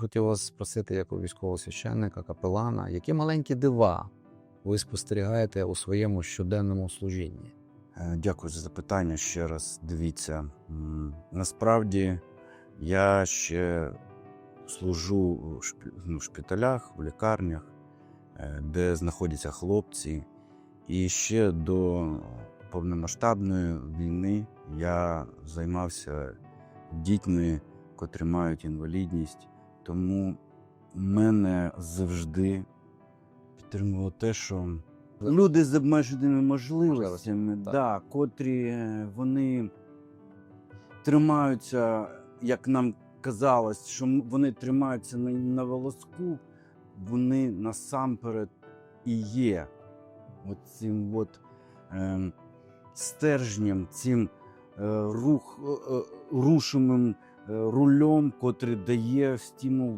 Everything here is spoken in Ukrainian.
Хотів вас спросити, як у військового священника, капелана, які маленькі дива ви спостерігаєте у своєму щоденному служінні? Е, Дякую за запитання. Ще раз дивіться. Насправді я ще служу ну, в шпиталях, в лікарнях, е, де знаходяться хлопці. І ще до повномасштабної війни я займався дітьми, котрі мають інвалідність. Тому мене завжди підтримувало те, що люди з обмеженими можливостями, да, котрі е, вони тримаються, як нам казалось, що вони тримаються на, на волоску, вони насамперед і є от цим от, ем, стержнем, цим е, рух, е, е, рушимим е, рульом, котрий дає стимул